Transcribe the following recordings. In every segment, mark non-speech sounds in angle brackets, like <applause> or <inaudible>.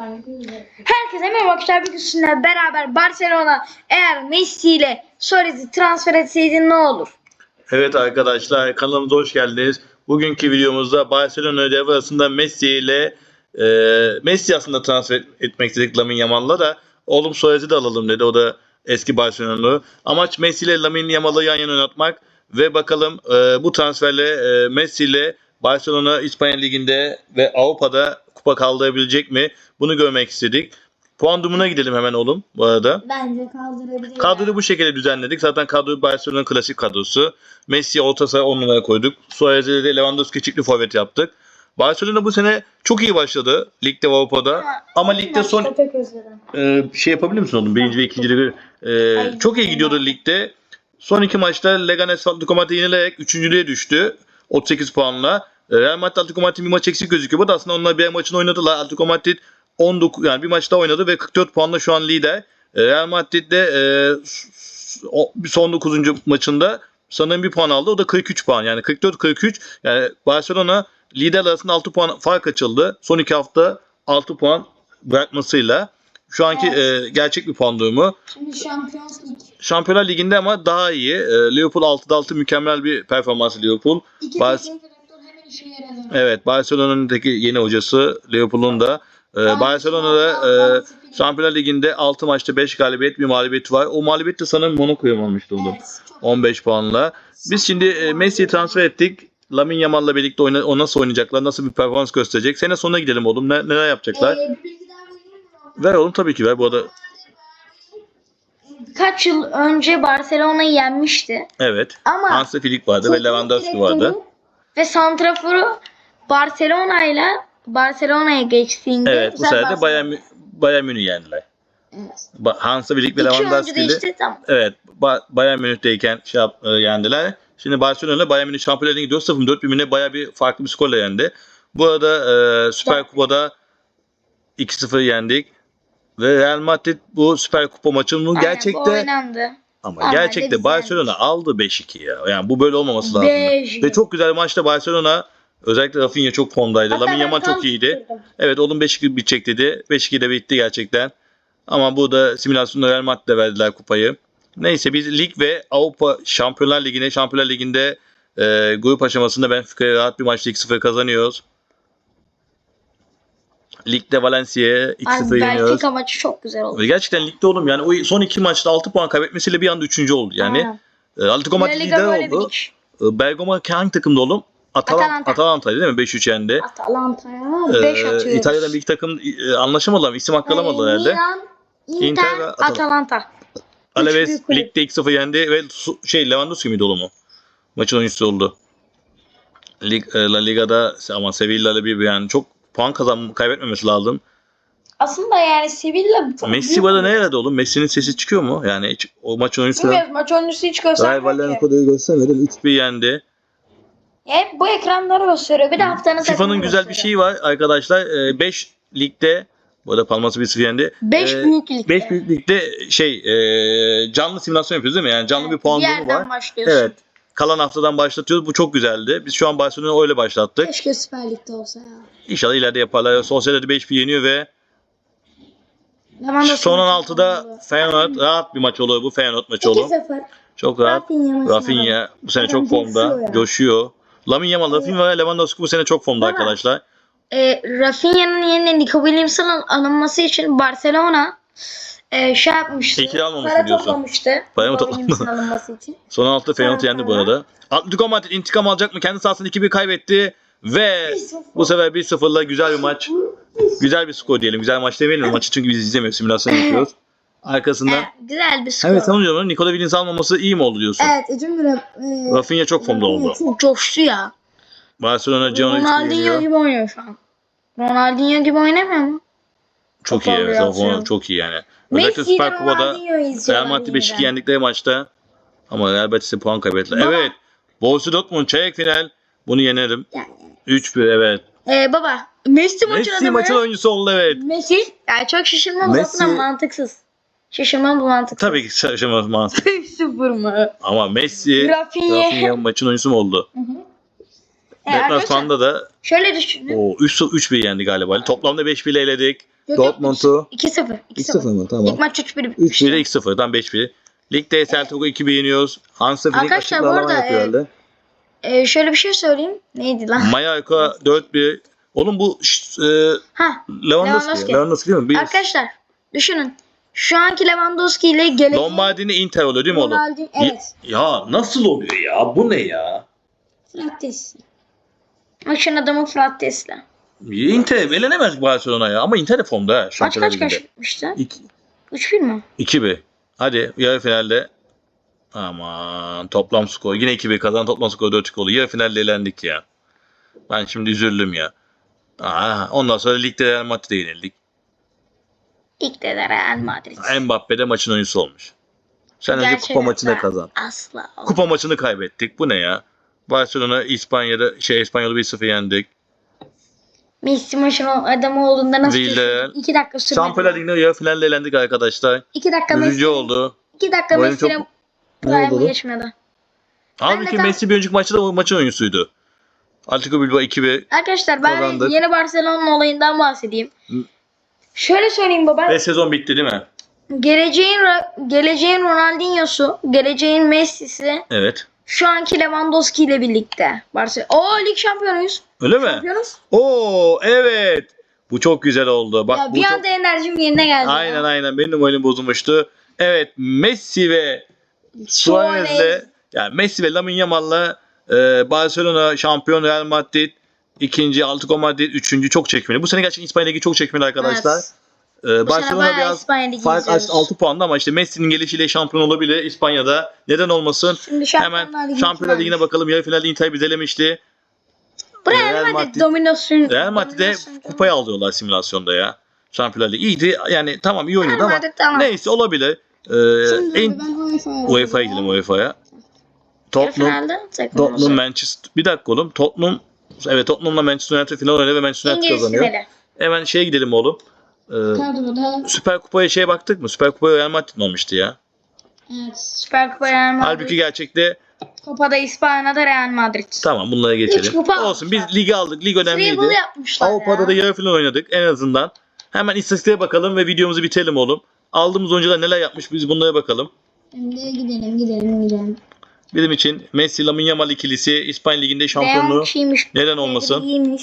Herkese merhaba arkadaşlar. Bugün sizinle beraber Barcelona eğer Messi ile Suarez'i transfer etseydi ne olur? Evet arkadaşlar kanalımıza hoş geldiniz. Bugünkü videomuzda Barcelona devre arasında Messi ile e, Messi aslında transfer etmek istedik Lamine Yamal'la da oğlum Suarez'i de alalım dedi. O da eski Barcelona'lı. Amaç Messi ile Lamine Yamal'ı yan yana oynatmak ve bakalım e, bu transferle e, Messi ile Barcelona İspanya Ligi'nde ve Avrupa'da kupa kaldırabilecek mi? Bunu görmek istedik. Puan durumuna gidelim hemen oğlum bu arada. Bence kaldırabilir. Kadroyu bu şekilde düzenledik. Zaten kadro Barcelona'nın klasik kadrosu. Messi orta saha 10 numara koyduk. Suarez'e de Lewandowski çiftli forvet yaptık. Barcelona bu sene çok iyi başladı ligde ve Avrupa'da. Ama ligde son e, şey yapabilir misin oğlum? Birinci ve ikinci ligi. E, çok iyi gidiyordu ligde. Son iki maçta Leganes Atletico Madrid'i yenileyerek üçüncülüğe düştü. 38 puanla. E, Real Madrid Atletico Madrid bir maç eksik gözüküyor. Bu da aslında onlar bir maçını oynadılar. Atletico Madrid 19 yani bir maçta oynadı ve 44 puanla şu an lider. E, Real Madrid de e, son 9. maçında sanırım bir puan aldı. O da 43 puan. Yani 44-43. Yani Barcelona lider arasında 6 puan fark açıldı. Son iki hafta 6 puan bırakmasıyla. Şu anki e, gerçek bir puan durumu. Şimdi Şampiyons Lig. Şampiyonlar Ligi'nde ama daha iyi. E, Liverpool 6'da 6 mükemmel bir performans Liverpool. İki Bar- Evet Barcelona'nın yeni hocası Liverpool'un da. E, Barcelona'da e, Şampiyonlar Ligi'nde 6 maçta 5 galibiyet bir mağlubiyet var. O mağlubiyet de sanırım Monaco'ya mı almıştı çok 15 puanla. Biz şimdi e, Messi'yi transfer ettik. Lamine Yamal'la birlikte oyna, o nasıl oynayacaklar, nasıl bir performans gösterecek. Sene sonuna gidelim oğlum. Ne, neler yapacaklar? Ee? Ver oğlum tabii ki ver. Bu arada Kaç yıl önce Barcelona'yı yenmişti. evet. Ama Hansi Flick vardı ve Lewandowski vardı. Ve santraforu Barcelona ile Barcelona'ya geçtiğinde Evet bu sefer de. Bayern, Bayern Münih yendiler. Evet. İki oyuncu Lewandowski'li. değişti tamam. Evet. Ba- Bayern Münih'teyken şey yap- e, yendiler. Şimdi Barcelona Bayern Münih Şampiyonlar Ligi'ne gidiyor. 0-4 birbirine baya bir farklı bir skorla yendi. Bu arada e, Süper Evet. Kupa'da 2-0 yendik. Ve Real Madrid bu Süper Kupa maçının Aynen, bu gerçekte oynandı. Ama Normalde gerçekte Barcelona aldı 5-2 ya. Yani bu böyle olmaması lazım. 5-2. Ve çok güzel maçta Barcelona özellikle Rafinha çok formdaydı. Ben Yamal çok iyiydi. tutturdum. Evet oğlum 5-2 bitecek dedi. 5-2 de bitti gerçekten. Ama burada simülasyonda Real Madrid'de verdiler kupayı. Neyse biz lig ve Avrupa Şampiyonlar Ligi'ne Şampiyonlar Ligi'nde e, grup aşamasında Benfica'ya rahat bir maçta 2-0 kazanıyoruz. Ligde Valencia'ya 2-0 Ay, yeniyoruz. Benfica maçı çok güzel oldu. Ve Gerçekten ligde oğlum yani o son iki maçta 6 puan kaybetmesiyle bir anda 3. oldu. Yani Aynen. e, Atletico Madrid lider oldu. E, Bergamo hangi takımda oğlum? Atalan- Atalanta. Atalanta'ydı değil mi? 5-3 yendi. Atalanta'ya 5 Ee, atıyoruz. İtalya'dan bir iki takım e, anlaşamadılar. isim hakkı alamadılar Ee, herhalde. Milan, Inter, Inter ve Atalanta. Atalanta. Alaves ligde 2-0 yendi ve şey Lewandowski miydi oğlum o? Maçın oyuncusu oldu. Lig, e, La Liga'da ama Sevilla'yla bir yani çok puan kazan kaybetmemesi lazım. Aslında yani Sevilla Messi bana ne yaradı oğlum? Messi'nin sesi çıkıyor mu? Yani hiç, o maç oyuncusu Bilmiyoruz maç oyuncusu hiç Real göstermiyor ki. Vallecano'yu göstermedi. 3-1 yendi. Hep bu ekranları gösteriyor. Bir de haftanın FIFA'nın takımını güzel bir gösteriyor. şeyi var arkadaşlar. 5 ligde bu arada Palması 1-0 yendi. Beş Ee, büyük ligde. 5 büyük ligde şey e, canlı simülasyon yapıyoruz değil mi? Yani canlı bir puan bir durumu yerden var. başlıyorsun. Evet. Kalan haftadan başlatıyoruz. Bu çok güzeldi. Biz şu an Barcelona'yı öyle başlattık. Keşke Süper Lig'de olsa ya. İnşallah ileride yaparlar. Sosyalde 5-1 yeniyor ve son maçı 16'da kazandı. Feyenoord rahat bir maç oluyor bu Feyenoord maçı. 2-0. Çok rahat. Rafinha bu sene çok formda. coşuyor. Lamine Yamal, Rafinha ve Lewandowski bu sene çok formda Baba. arkadaşlar. E, Rafinha'nın yerine Nico Williams'ın al- alınması için Barcelona e, şey yapmıştı. İkili almamış para diyorsun? toplamıştı. Para mı alınması için. <laughs> Son 16'da Feyenoord Evet, yendi bu arada. Atletico Madrid intikam alacak mı? Kendi sahasında 2-1 kaybetti. Ve bu sefer 1-0'la güzel bir maç. Güzel bir skor diyelim. Güzel maç demeyelim maçı çünkü biz izlemiyoruz. Simülasyon yapıyoruz. Arkasından E, güzel bir skor. Evet sana diyorum Nikola Williams almaması iyi mi oldu diyorsun? Evet Ecem Bey. E, Rafinha çok formda oldu. Çok coştu ya. Barcelona Gianluigi Ronaldinho gibi oynuyor şu an. Ronaldinho gibi oynamıyor mu? Çok iyi evet. Çok iyi yani. Özellikle Messi Süper Kupa'da Real Madrid 5-2 yeniden. yendikleri maçta ama Real Betis'e puan kaybettiler. Baba. Evet. Borussia Dortmund çeyrek final. Bunu yenerim. Yani. 3-1 evet. Ee, baba Messi maçın Messi adamı. maçın oyuncusu oldu evet. Messi. Ya çok şaşırmam Messi- zaten mantıksız. Şaşırmam bu mantıksız. Tabii ki şaşırmaz 5-0 <laughs> mı? ama Messi Rafinha. Rafinha maçın oyuncusu mu oldu? E, Deplasmanda da şöyle düşünün. o 3 3-1 yendi galiba. Toplamda 5-1 eledik. Yok, Dortmund'u 2-0. 2-0 mı? Tamam. İlk maç 3-1 3-1'e bitmişti. 2-0. Tam 5-1. Ligde Celtic'u 2 yeniyoruz. Hansa Flick açıklama yapıyor e, herhalde. Ee, şöyle bir şey söyleyeyim. Neydi lan? Mallorca <laughs> 4-1. Oğlum bu e, Ha Lewandowski. Lewandowski. Değil mi? Bir arkadaşlar düşünün. Şu anki Lewandowski ile geleceğin Lombardini Inter oluyor değil mi oğlum? Ronaldo evet. Ya nasıl oluyor ya? Bu ne ya? Fırat Maçın adamı Fırat Tesla. Inter elenemez Barcelona'ya ama Inter de formda ha. Maç Şampiyonlar kaç kaç Ligi'nde. bitmişti? 2 3-1 mi? 2-1. Hadi yarı finalde aman toplam skor. Yine 2-1 kazan toplam skor 4 oldu. Yarı finalde elendik ya. Ben şimdi üzüldüm ya. Aa, ondan sonra ligde Real Madrid'e yenildik. İlk de de Real Madrid. Mbappe de maçın oyuncusu olmuş. Sen önce kupa Gerçekten maçını kazan. Asla. Kupa maçını kaybettik. Bu ne ya? Barcelona İspanya'da şey İspanyol'u 1-0 yendik. Messi maçın adamı olduğunda nasıl geçti? 2 dakika sürmedi. Şampiyonlar Ligi'nde yarı finalde elendik arkadaşlar. 2 dakika Üzücü Messi. oldu. 2 dakika Bu oyun Messi'nin çok- Ne oldu geçmedi. Halbuki tam- Messi bir önceki maçta da o maçın oyuncusuydu. Atletico Bilbao 2-1 Arkadaşlar ben Kazandık. yeni Barcelona olayından bahsedeyim. Hı. Şöyle söyleyeyim baba. ve sezon bitti değil mi? Geleceğin geleceğin Ronaldinho'su, geleceğin Messi'si Evet. Şu anki Lewandowski ile birlikte. Barcelona. Oo lig şampiyonuyuz. Öyle mi? Şampiyonuz. Oo evet. Bu çok güzel oldu. Bak ya bu bir çok... anda enerjim yerine geldi. Aynen ya. aynen benim de moralim bozulmuştu. Evet Messi ve Suarez'le yani Messi ve Lamine Yamal'la e, Barcelona şampiyon Real Madrid ikinci Atletico Madrid üçüncü çok çekmeli. Bu sene gerçekten İspanya Ligi çok çekmeli arkadaşlar. Evet. E, sene Barcelona biraz fark açtı 6 puanda ama işte Messi'nin gelişiyle şampiyon olabilir İspanya'da. Neden olmasın? Şimdi Hemen Şampiyonlar Ligi'ne Şampiyonlar bakalım. Yarı finalde Inter bizi elemişti. Bu Real Madrid, dominasyon. Real dominasyon- kupayı alıyorlar simülasyonda ya. Şampiyonlar Ligi iyiydi. Yani tamam iyi Real ama tamam. neyse olabilir. Ee, Şimdi en, UEFA'ya gidelim UEFA'ya. Tottenham, Tottenham. Manchester. Bir dakika oğlum. Tottenham evet Tottenham'la Manchester United final oynadı ve Manchester United kazanıyor. Hemen şeye gidelim oğlum. Ee, Kadroda Süper Kupa'ya şeye baktık mı? Süper Kupa'ya Real Madrid olmuştu ya. evet. Süper Kupa Real Madrid. Halbuki gerçekte Kupada İspanya'da Real Madrid. tamam bunlara geçelim. kupa Olsun biz ligi aldık. Lig önemliydi. Avrupa'da ya. da yarı final oynadık en azından. Hemen istatistiğe bakalım ve videomuzu bitirelim oğlum. Aldığımız oyuncular neler yapmış biz bunlara bakalım. Şimdi gidelim gidelim gidelim. Bizim için Messi Lamine Yamal ikilisi İspanya Ligi'nde şampiyonluğu neden olmasın? İyiymiş.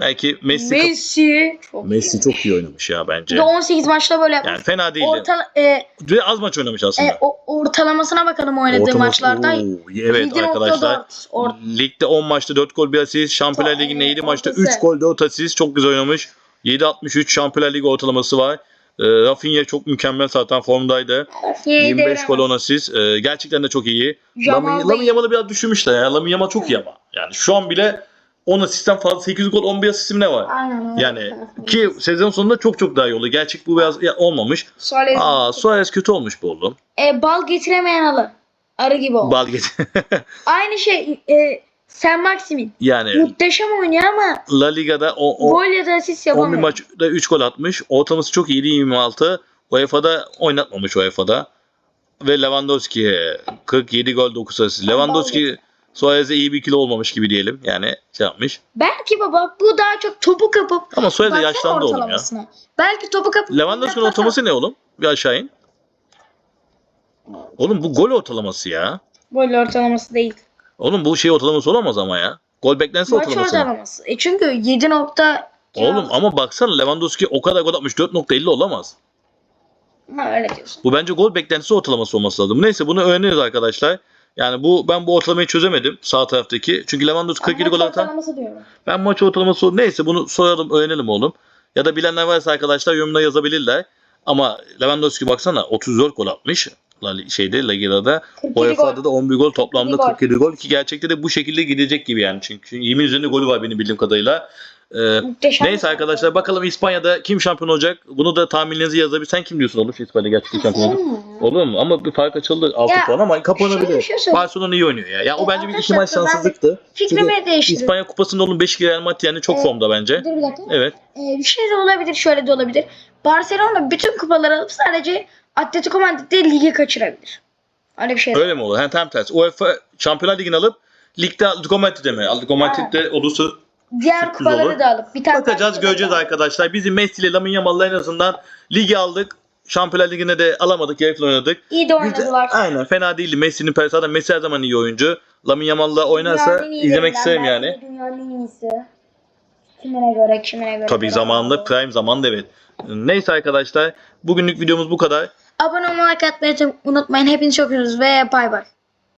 Belki Messi Messi. Çok Messi iyi. çok iyi oynamış ya bence. Bir de 18 maçta böyle Yani fena değildi. Orta, e, Ve az maç oynamış aslında. e, o, ortalamasına bakalım oynadığı Orta maç- maçlarda. Oo, evet 7.4 arkadaşlar. Or- Ligde 10 maçta 4 gol 1 asist. Şampiyonlar Ligi'nde 7 maçta ortası. 3 gol 4 asist. Çok güzel oynamış. 7.63 Şampiyonlar Ligi ortalaması var. E, Rafinha çok mükemmel zaten formdaydı. 25 gol 10 asist. E, gerçekten de çok iyi. Lamine Yamal'ı biraz düşürmüşler ya. Lamine Yamal çok iyi ama. Yani şu an bile 10 asistten fazla 8 gol 11 asistim ne var? Aynen öyle. Yani ki sezon sonunda çok çok daha iyi oldu. Gerçek bu biraz ya, olmamış. Suarez. Aa Suarez kötü olmuş bu oğlum. E, bal getiremeyen alı. Arı gibi oldu. Bal get. <laughs> Aynı şey e, Sen Maximin. yani Muhteşem oynuyor ama La Liga'da o, o gol ya da asist 11 yapamıyor. maçta 3 gol atmış. Ortalaması çok iyiydi 26. UEFA'da oynatmamış UEFA'da. Ve Lewandowski 47 gol 9 asist. Lewandowski Suarez'e iyi bir kilo olmamış gibi diyelim. Yani şey yapmış. Belki baba bu daha çok topu kapıp Ama Suarez de baksana yaşlandı oğlum ya. ortalamasına. Belki topu kapıp Lewandowski'nin ortalaması ne oğlum? Bir aşağı in. Oğlum bu gol ortalaması ya. Gol ortalaması değil. Oğlum bu şey ortalaması olamaz ama ya. Gol beklentisi Maç ortalaması. ortalaması. E çünkü 7 nokta Oğlum ama baksana Lewandowski o kadar gol atmış 4.50 olamaz. Ha, öyle diyorsun. Bu bence gol beklentisi ortalaması olması lazım. Neyse bunu öğreniriz arkadaşlar. Yani bu ben bu ortalamayı çözemedim sağ taraftaki. Çünkü Lewandowski 47 gol atan. Ben maç ortalaması neyse bunu soralım öğrenelim oğlum. Ya da bilenler varsa arkadaşlar yorumda yazabilirler. Ama Lewandowski baksana 34 gol atmış. Şeyde La Liga'da. 47 UEFA'da da 11 gol toplamda 47 gol. 47 gol ki gerçekte de bu şekilde gidecek gibi yani. Çünkü 20 üzerinde golü var benim bildiğim kadarıyla. Ee, Muhteşem. neyse arkadaşlar bakalım İspanya'da kim şampiyon olacak? Bunu da tahminlerinizi yazabilir. Sen kim diyorsun oğlum İspanya gerçekten şampiyon olacak? Olur mu? Ama bir fark açıldı 6 Ya, puan ama kapanabilir. şey. Barcelona iyi oynuyor ya. Ya o E, bence bir iki maç şanssızlıktı. Fikrimi değiştirdim. İspanya Kupası'nda oğlum 5 Real Madrid yani çok Evet. formda bence. Dur bir dakika. Evet. Ee, bir şey de olabilir, şöyle de olabilir. Barcelona bütün kupaları alıp sadece Atletico Madrid'de ligi kaçırabilir. Öyle bir şey. Öyle mi olur? Ha, tam tersi. UEFA Şampiyonlar Ligi'ni alıp ligde Atletico Madrid'de mi? Atletico Madrid'de olursa diğer kupaları olur. da alıp bir tane Bakacağız göreceğiz kupa- arkadaşlar. Bizim Messi ile Lamine Yamal'la en azından ligi aldık. Şampiyonlar Ligi'nde de alamadık. Yarı final oynadık. İyi de oynadılar. Güzel- Aynen fena değildi. Messi'nin persi zaten Messi her zaman iyi oyuncu. Lamine Yamal'la oynarsa izlemek isterim yani. Dünyanın en iyisi. Kimine göre kimine göre. Tabii zamanında prime zamanda evet. Neyse arkadaşlar bugünlük videomuz bu kadar. Abone olmayı, like atmayı unutmayın. Hepinizi çok seviyoruz ve bay bay.